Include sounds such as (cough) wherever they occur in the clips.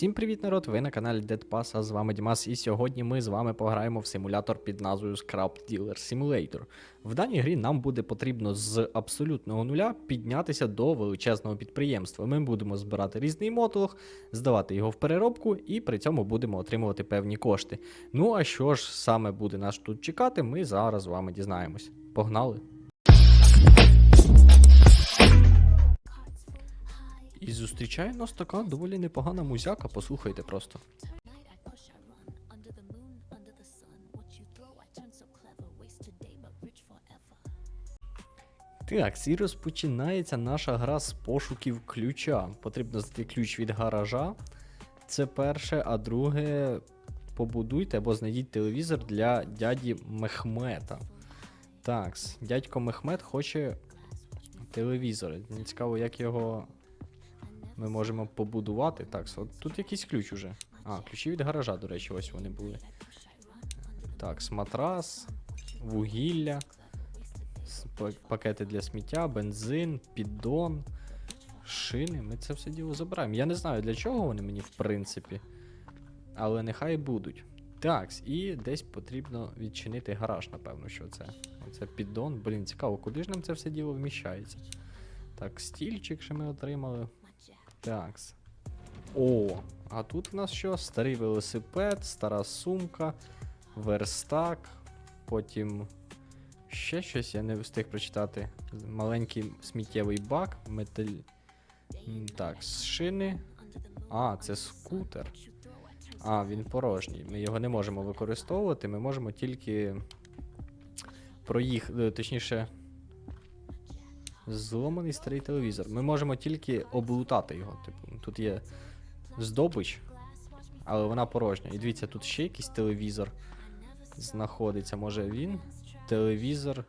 Всім привіт, народ! Ви на каналі Dead Pass, а з вами Дімас, і сьогодні ми з вами пограємо в симулятор під назвою Scrap Dealer Simulator. В даній грі нам буде потрібно з абсолютного нуля піднятися до величезного підприємства. Ми будемо збирати різний мотлох, здавати його в переробку і при цьому будемо отримувати певні кошти. Ну а що ж саме буде нас тут чекати, ми зараз з вами дізнаємось. Погнали! І зустрічає нас така доволі непогана музяка, послухайте просто. Так, і розпочинається наша гра з пошуків ключа. Потрібно знайти ключ від гаража. Це перше, а друге побудуйте або знайдіть телевізор для дяді Мехмета. Так, дядько Мехмет хоче телевізор. Мені цікаво, як його ми можемо побудувати. Так, тут якийсь ключ уже. А, ключі від гаража, до речі, ось вони були. Так, матрас, вугілля, пакети для сміття, бензин, піддон, шини. Ми це все діло забираємо. Я не знаю, для чого вони мені, в принципі. Але нехай будуть. Так, і десь потрібно відчинити гараж, напевно, що це. Оце піддон. Блін, цікаво, куди ж нам це все діло вміщається? Так, стільчик, що ми отримали. Такс. О, а тут в нас що? Старий велосипед, стара сумка, верстак, потім ще щось я не встиг прочитати. Маленький сміттєвий бак, металь. Так, з шини. А, це скутер. А, він порожній. Ми його не можемо використовувати, ми можемо тільки проїхати, точніше. Зломаний старий телевізор. Ми можемо тільки облутати його. Типу, тут є здобич, але вона порожня. І дивіться, тут ще якийсь телевізор знаходиться. Може він? Телевізор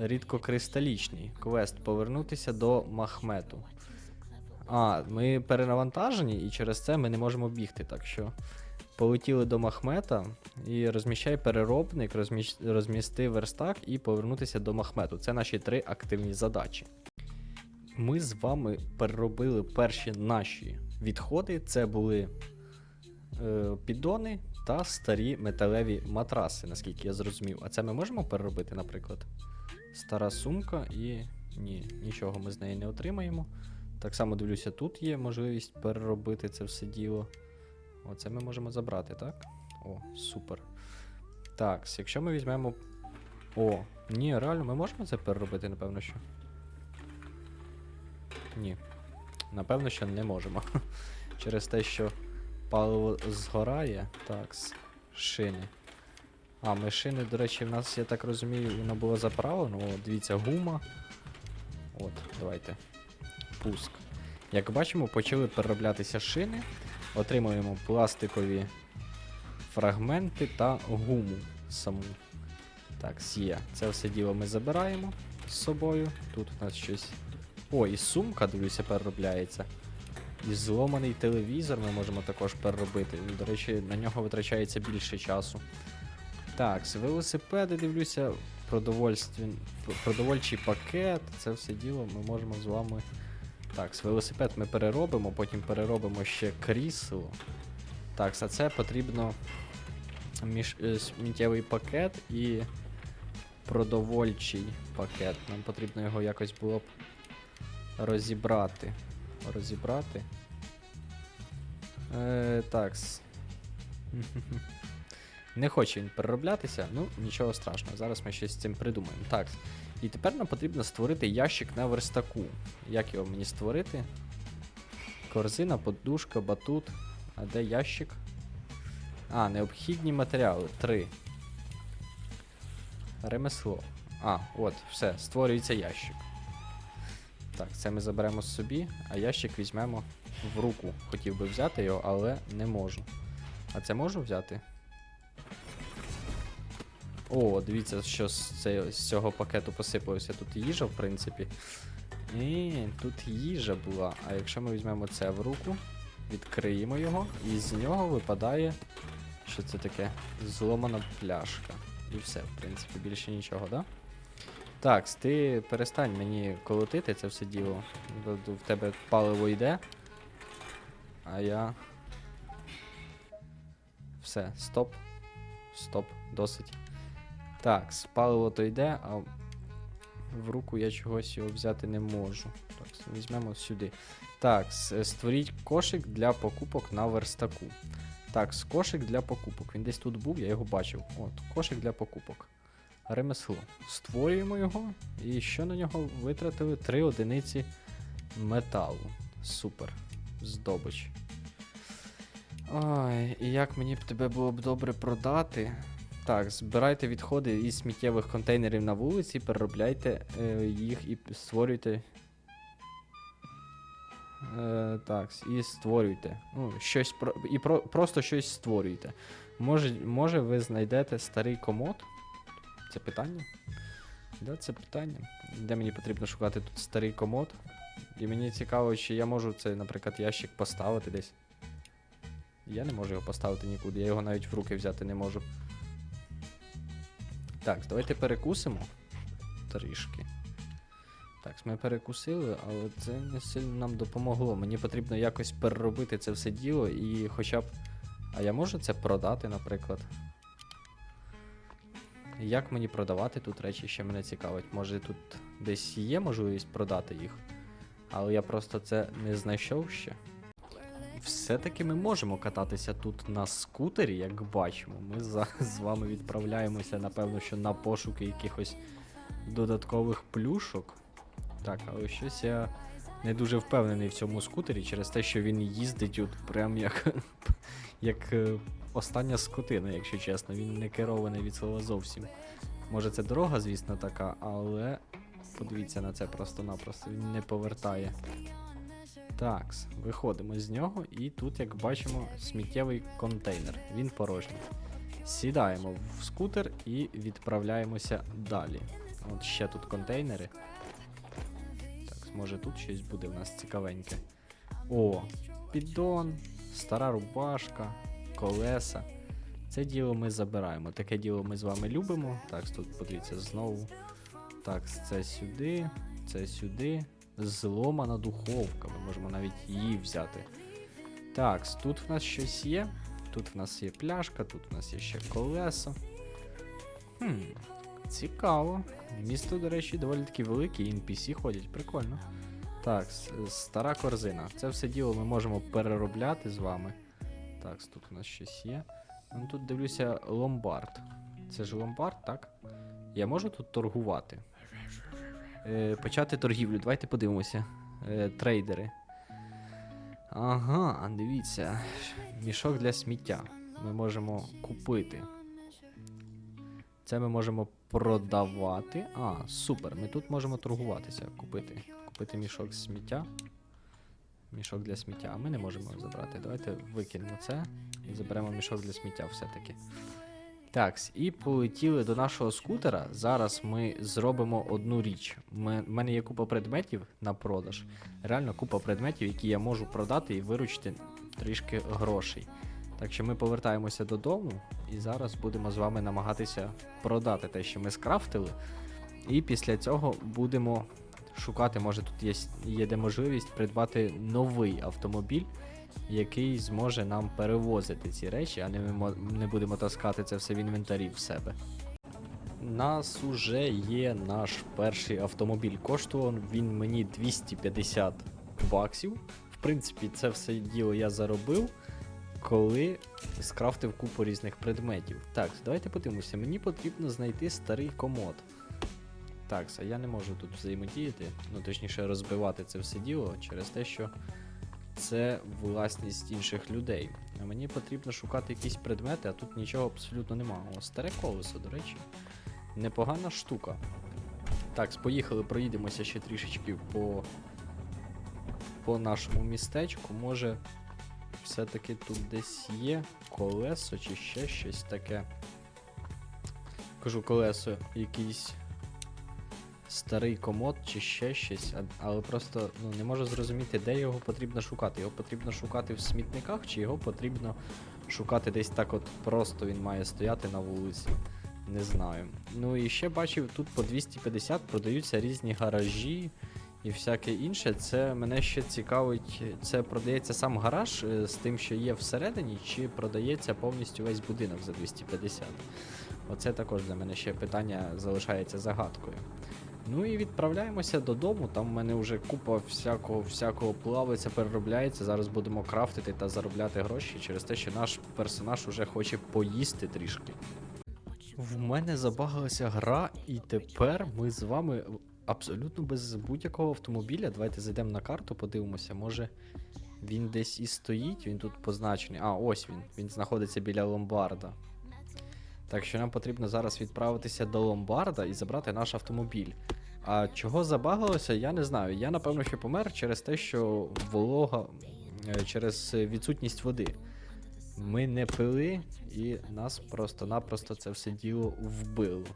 рідкокристалічний. Квест повернутися до Махмету. А, ми перенавантажені, і через це ми не можемо бігти. Так що полетіли до Махмета і розміщай переробник, розмісти верстак і повернутися до Махмету. Це наші три активні задачі. Ми з вами переробили перші наші відходи. Це були е, піддони та старі металеві матраси, наскільки я зрозумів. А це ми можемо переробити, наприклад. Стара сумка і. Ні, нічого ми з неї не отримаємо. Так само дивлюся, тут є можливість переробити це все діло. Оце ми можемо забрати, так? О, супер. Так, якщо ми візьмемо. О, ні, реально, ми можемо це переробити, напевно, що. Ні. Напевно, що не можемо. (laughs) Через те, що паливо згорає. Так, шини. А, ми шини, до речі, в нас, я так розумію, воно було заправлено. О, дивіться, гума. От, давайте. Пуск. Як бачимо, почали перероблятися шини. Отримуємо пластикові фрагменти та гуму саму. Так, сія. Це все діло ми забираємо з собою. Тут у нас щось. О, і сумка, дивлюся, переробляється. І зломаний телевізор ми можемо також переробити. До речі, на нього витрачається більше часу. Так, з велосипеди дивлюся, продовольстві... продовольчий пакет. Це все діло ми можемо з вами. Так, велосипед ми переробимо, потім переробимо ще крісло. Так, а це потрібно між... е, сміттєвий пакет і продовольчий пакет. Нам потрібно його якось було б розібрати. Розібрати. Е, такс. (laughs) Не хоче він перероблятися, ну нічого страшного, зараз ми щось з цим придумаємо. Так. І тепер нам потрібно створити ящик на верстаку. Як його мені створити? Корзина, подушка, батут. А де ящик? А, необхідні матеріали. Три. Ремесло. А, от, все, створюється ящик. Так, це ми заберемо собі, а ящик візьмемо в руку. Хотів би взяти його, але не можу. А це можу взяти? О, дивіться, що з, це, з цього пакету посипалося. Тут їжа, в принципі. Ні, тут їжа була. А якщо ми візьмемо це в руку, відкриємо його, і з нього випадає. Що це таке? Зломана пляшка. І все, в принципі, більше нічого, да? Так, ти перестань мені колотити це все діло. В тебе паливо йде. А я. Все, стоп. Стоп, досить. Так, спаливо то йде, а в руку я чогось його взяти не можу. Так, візьмемо сюди. Так, створіть кошик для покупок на верстаку. Так, кошик для покупок. Він десь тут був, я його бачив. От, кошик для покупок. Ремесло. Створюємо його. І що на нього витратили? Три одиниці металу. Супер. Здобич. Ой, і як мені б тебе було б добре продати? Так, збирайте відходи із сміттєвих контейнерів на вулиці, переробляйте е, їх і створюйте. Е, так, і створюйте. Ну, щось про, і про, просто щось створюйте. Може, може, ви знайдете старий комод? Це питання? Да, це питання. Де мені потрібно шукати тут старий комод? І мені цікаво, чи я можу цей, наприклад, ящик поставити десь. Я не можу його поставити нікуди, я його навіть в руки взяти не можу. Так, давайте перекусимо трішки. Так, ми перекусили, але це не сильно нам допомогло. Мені потрібно якось переробити це все діло і хоча б. А я можу це продати, наприклад. Як мені продавати тут речі, ще мене цікавить. Може тут десь є можливість продати їх, але я просто це не знайшов ще. Все-таки ми можемо кататися тут на скутері, як бачимо. Ми (laughs) з вами відправляємося, напевно, що на пошуки якихось додаткових плюшок. Так, але щось я не дуже впевнений в цьому скутері через те, що він їздить от прям як, (laughs) як е, остання скотина, якщо чесно. Він не керований від слова зовсім. Може це дорога, звісно, така, але подивіться на це просто-напросто, він не повертає. Так, виходимо з нього, і тут, як бачимо, сміттєвий контейнер. Він порожній. Сідаємо в скутер і відправляємося далі. От ще тут контейнери. Так, може тут щось буде в нас цікавеньке. О, піддон, стара рубашка, колеса. Це діло ми забираємо. Таке діло ми з вами любимо. Так, тут подивіться знову. Так, це сюди, це сюди. Зломана духовка. Ми можемо навіть її взяти. Так, тут в нас щось є. Тут в нас є пляшка, тут в нас є ще колесо. Хм, цікаво. Місто, до речі, доволі таки велике, і NPC ходять, прикольно. Так, стара корзина. Це все діло ми можемо переробляти з вами. Так, тут у нас щось є. Ну, тут дивлюся ломбард. Це ж ломбард, так? Я можу тут торгувати? Е, почати торгівлю. Давайте подивимося. Е, трейдери. Ага, дивіться. Мішок для сміття. Ми можемо купити. Це ми можемо продавати. А, супер. Ми тут можемо торгуватися. Купити. Купити мішок сміття. Мішок для сміття. Ми не можемо забрати. Давайте викинемо це і заберемо мішок для сміття все-таки. Так, і полетіли до нашого скутера. Зараз ми зробимо одну річ. У мене є купа предметів на продаж. Реально купа предметів, які я можу продати і виручити трішки грошей. Так що ми повертаємося додому і зараз будемо з вами намагатися продати те, що ми скрафтили. І після цього будемо шукати, може тут є, є де можливість придбати новий автомобіль, який зможе нам перевозити ці речі, а не ми не будемо таскати це все в інвентарі в себе. Нас уже є наш перший автомобіль. Коштував він мені 250 баксів. В принципі, це все діло я заробив, коли скрафтив купу різних предметів. Так, давайте подивимося. Мені потрібно знайти старий комод. Так, а я не можу тут взаємодіяти, ну точніше розбивати це все діло через те, що це власність інших людей. Мені потрібно шукати якісь предмети, а тут нічого абсолютно немає. О, старе колесо, до речі. Непогана штука. Так, поїхали, проїдемося ще трішечки по, по нашому містечку. Може, все-таки тут десь є колесо чи ще щось таке. Кажу колесо, якийсь старий комод чи ще щось, але просто ну, не можу зрозуміти, де його потрібно шукати. Його потрібно шукати в смітниках, чи його потрібно шукати десь так, от просто він має стояти на вулиці. Не знаю. Ну і ще бачив, тут по 250 продаються різні гаражі і всяке інше. Це мене ще цікавить, це продається сам гараж е, з тим, що є всередині, чи продається повністю весь будинок за 250. Оце також для мене ще питання залишається загадкою. Ну і відправляємося додому. Там в мене вже купа всякого всякого плавиться, переробляється. Зараз будемо крафтити та заробляти гроші через те, що наш персонаж уже хоче поїсти трішки. В мене забагалася гра, і тепер ми з вами абсолютно без будь-якого автомобіля. Давайте зайдемо на карту, подивимося. Може він десь і стоїть, він тут позначений. А, ось він. Він знаходиться біля ломбарда. Так що нам потрібно зараз відправитися до ломбарда і забрати наш автомобіль. А чого забагалося, я не знаю. Я напевно що помер через те, що волога, е, через відсутність води. Ми не пили, і нас просто-напросто це все діло вбило.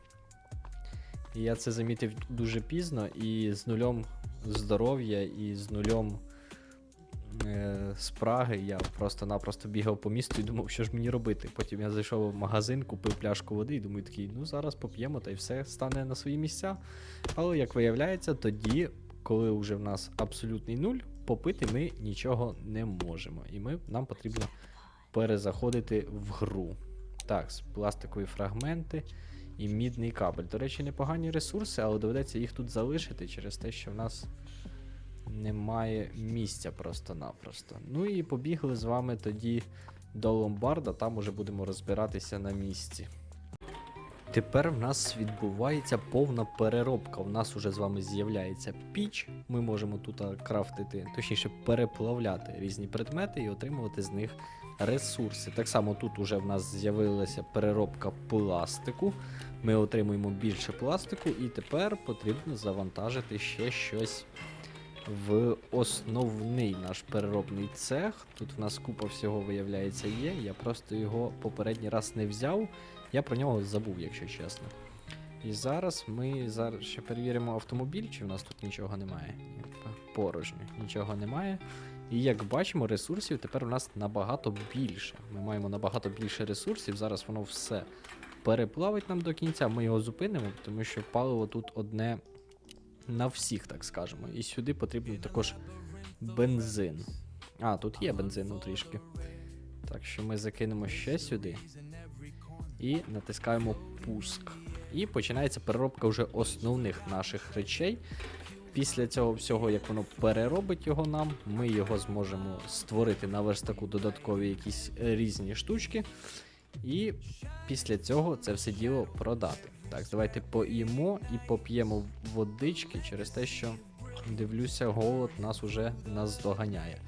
І я це замітив дуже пізно, і з нульом здоров'я, і з нульом е, спраги я просто-напросто бігав по місту і думав, що ж мені робити. Потім я зайшов в магазин, купив пляшку води і думаю такий, ну зараз поп'ємо та й все стане на свої місця. Але як виявляється, тоді, коли вже в нас абсолютний нуль, попити ми нічого не можемо. І ми, нам потрібно перезаходити в гру. Так, з пластикові фрагменти і мідний кабель. До речі, непогані ресурси, але доведеться їх тут залишити через те, що в нас немає місця просто-напросто. Ну і побігли з вами тоді до ломбарда, там уже будемо розбиратися на місці. Тепер в нас відбувається повна переробка. У нас уже з вами з'являється піч. Ми можемо тут крафтити, точніше, переплавляти різні предмети і отримувати з них ресурси. Так само тут уже в нас з'явилася переробка пластику. Ми отримуємо більше пластику, і тепер потрібно завантажити ще щось в основний наш переробний цех. Тут в нас купа всього виявляється є. Я просто його попередній раз не взяв. Я про нього забув, якщо чесно. І зараз ми зараз ще перевіримо автомобіль, чи в нас тут нічого немає. Порожньо, нічого немає. І як бачимо, ресурсів тепер у нас набагато більше. Ми маємо набагато більше ресурсів. Зараз воно все переплавить нам до кінця. Ми його зупинимо, тому що паливо тут одне на всіх, так скажемо. І сюди потрібен також бензин. А, тут є бензин ну, трішки. Так що ми закинемо ще сюди і натискаємо пуск. І починається переробка вже основних наших речей. Після цього всього, як воно переробить його нам, ми його зможемо створити на верстаку додаткові якісь різні штучки. І після цього це все діло продати. Так, давайте поїмо і поп'ємо водички через те, що дивлюся, голод нас уже наздоганяє.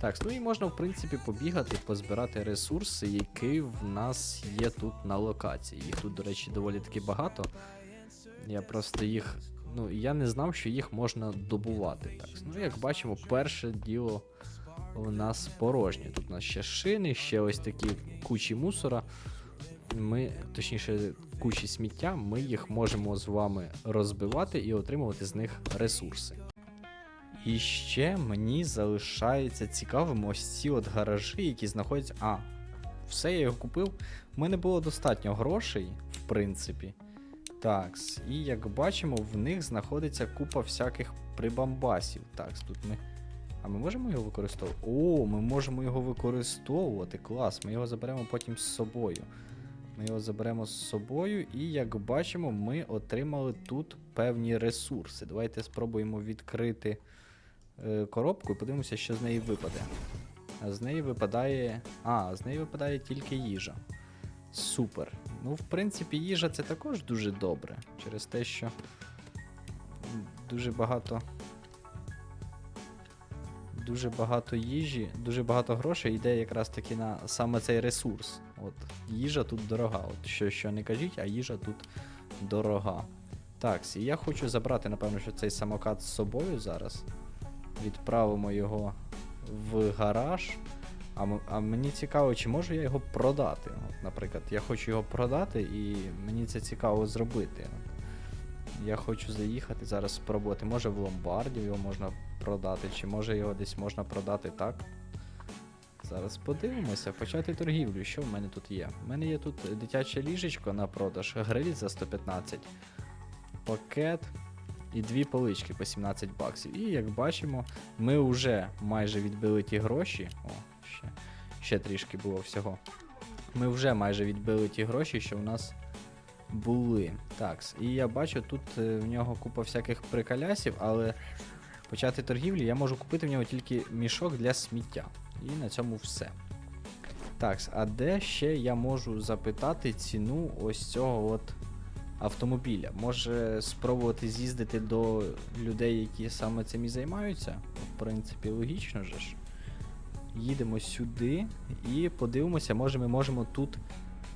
Так, ну і можна, в принципі, побігати, позбирати ресурси, які в нас є тут на локації. Їх тут, до речі, доволі таки багато. Я просто їх. Ну, я не знав, що їх можна добувати. Так, ну як бачимо, перше діло у нас порожнє. Тут у нас ще шини, ще ось такі кучі мусора. Ми, точніше, кучі сміття, ми їх можемо з вами розбивати і отримувати з них ресурси. І ще мені залишається цікавим ось ці от гаражі, які знаходяться. А, все, я його купив. У мене було достатньо грошей, в принципі. Такс, і як бачимо, в них знаходиться купа всяких прибамбасів. Такс, тут ми. А ми можемо його використовувати? О, ми можемо його використовувати. Клас, ми його заберемо потім з собою. Ми його заберемо з собою, і як бачимо, ми отримали тут певні ресурси. Давайте спробуємо відкрити е, коробку і подивимося, що з неї випаде. А з неї випадає. А, з неї випадає тільки їжа. Супер. Ну, в принципі, їжа це також дуже добре. Через те, що дуже багато. Дуже багато їжі, дуже багато грошей йде якраз таки на саме цей ресурс. От їжа тут дорога. От що, що не кажіть, а їжа тут дорога. Так, і я хочу забрати, напевно, що цей самокат з собою зараз. Відправимо його в гараж. А, а мені цікаво, чи можу я його продати. От, наприклад, я хочу його продати, і мені це цікаво зробити. Я хочу заїхати зараз спробувати. Може в ломбарді його можна продати, чи може його десь можна продати так. Зараз подивимося, почати торгівлю. Що в мене тут є? У мене є тут дитяче ліжечко на продаж, гриль за 115, пакет, і дві полички по 17 баксів. І як бачимо, ми вже майже відбили ті гроші. О, ще, ще трішки було всього. Ми вже майже відбили ті гроші, що у нас були. Так, і я бачу, тут е, в нього купа всяких приколясів, але почати торгівлі я можу купити в нього тільки мішок для сміття. І на цьому все. Так, а де ще я можу запитати ціну ось цього от автомобіля? Може спробувати з'їздити до людей, які саме цим і займаються? В принципі, логічно же ж. Їдемо сюди і подивимося, може ми можемо тут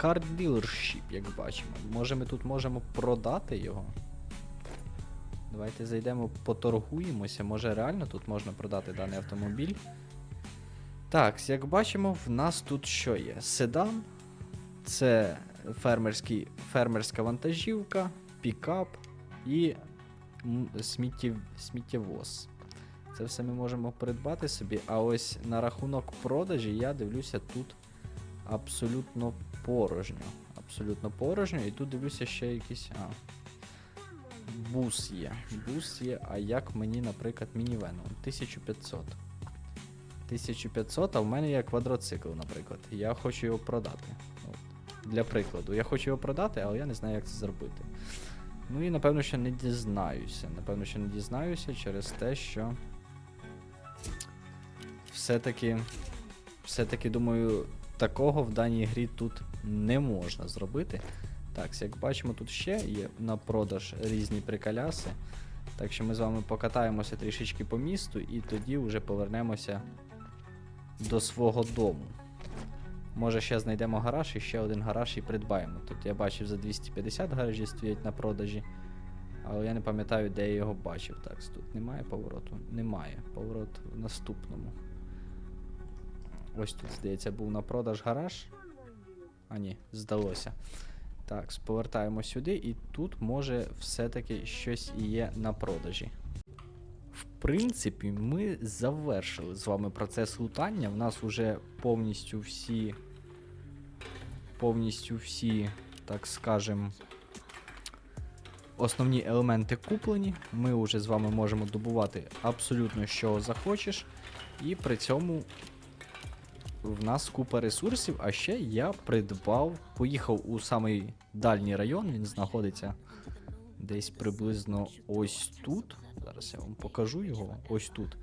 car dealership, як бачимо. Може ми тут можемо продати його? Давайте зайдемо, поторгуємося. Може реально тут можна продати даний автомобіль. Так, як бачимо, в нас тут що є? Седан, це фермерський, фермерська вантажівка, пікап і сміттєв, сміттєвоз. Це все ми можемо придбати собі. А ось на рахунок продажі я дивлюся тут абсолютно порожньо. Абсолютно порожньо. І тут дивлюся ще якийсь. А. Бус є. Бус є, а як мені, наприклад, мінівен? 1500. 1500, а в мене є квадроцикл, наприклад. Я хочу його продати. От. Для прикладу. Я хочу його продати, але я не знаю, як це зробити. Ну і напевно, що не дізнаюся. Напевно, що не дізнаюся через те, що. Все-таки. Все-таки, думаю, такого в даній грі тут не можна зробити. Так, як бачимо, тут ще є на продаж різні приколяси. Так що ми з вами покатаємося трішечки по місту і тоді вже повернемося до свого дому. Може, ще знайдемо гараж і ще один гараж і придбаємо. Тут я бачив за 250 гаражі стоять на продажі. Але я не пам'ятаю, де я його бачив. Так, тут немає повороту? Немає. Поворот в наступному. Ось тут, здається, був на продаж гараж. А ні, здалося. Так, повертаємо сюди, і тут може все-таки щось і є на продажі. В принципі, ми завершили з вами процес лутання. В нас вже повністю всі. Повністю всі, так скажем, основні елементи куплені. Ми вже з вами можемо добувати абсолютно що захочеш. І при цьому в нас купа ресурсів, а ще я придбав, поїхав у самий дальній район, він знаходиться десь приблизно ось тут. Зараз я вам покажу його. Ось тут.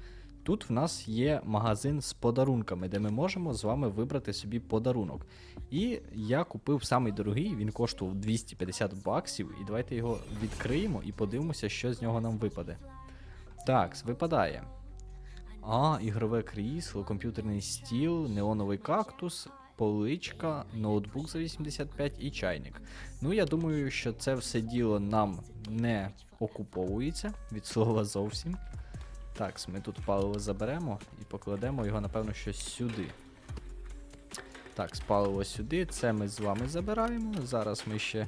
Тут в нас є магазин з подарунками, де ми можемо з вами вибрати собі подарунок. І я купив самий дорогий, він коштував 250 баксів. І давайте його відкриємо і подивимося, що з нього нам випаде. Так, випадає. А, ігрове крісло, комп'ютерний стіл, неоновий кактус, поличка, ноутбук за 85 і чайник. Ну, я думаю, що це все діло нам не окуповується від слова зовсім. Так, ми тут паливо заберемо і покладемо його, напевно, щось сюди. Так, паливо сюди, це ми з вами забираємо. Зараз ми ще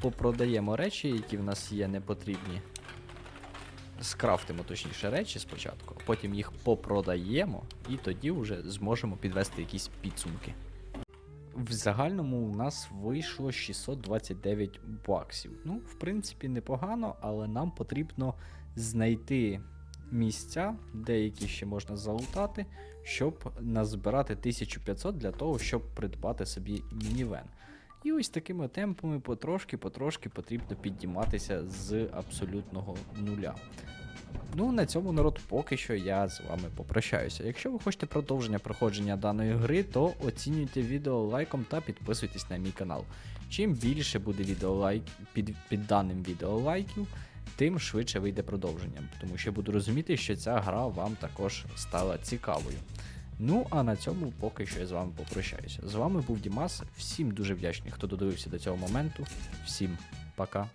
попродаємо речі, які в нас є непотрібні скрафтимо точніше речі спочатку, потім їх попродаємо, і тоді вже зможемо підвести якісь підсумки. В загальному у нас вийшло 629 баксів. Ну, в принципі, непогано, але нам потрібно знайти місця, деякі ще можна залутати, щоб назбирати 1500 для того, щоб придбати собі мінівен. І ось такими темпами потрошки-потрошки потрібно підніматися з абсолютного нуля. Ну, на цьому народ поки що я з вами попрощаюся. Якщо ви хочете продовження проходження даної гри, то оцінюйте відео лайком та підписуйтесь на мій канал. Чим більше буде відео лайк під, під даним відео лайків, тим швидше вийде продовження, тому що буду розуміти, що ця гра вам також стала цікавою. Ну, а на цьому поки що я з вами попрощаюся. З вами був Дімас. Всім дуже вдячний, хто додивився до цього моменту. Всім пока.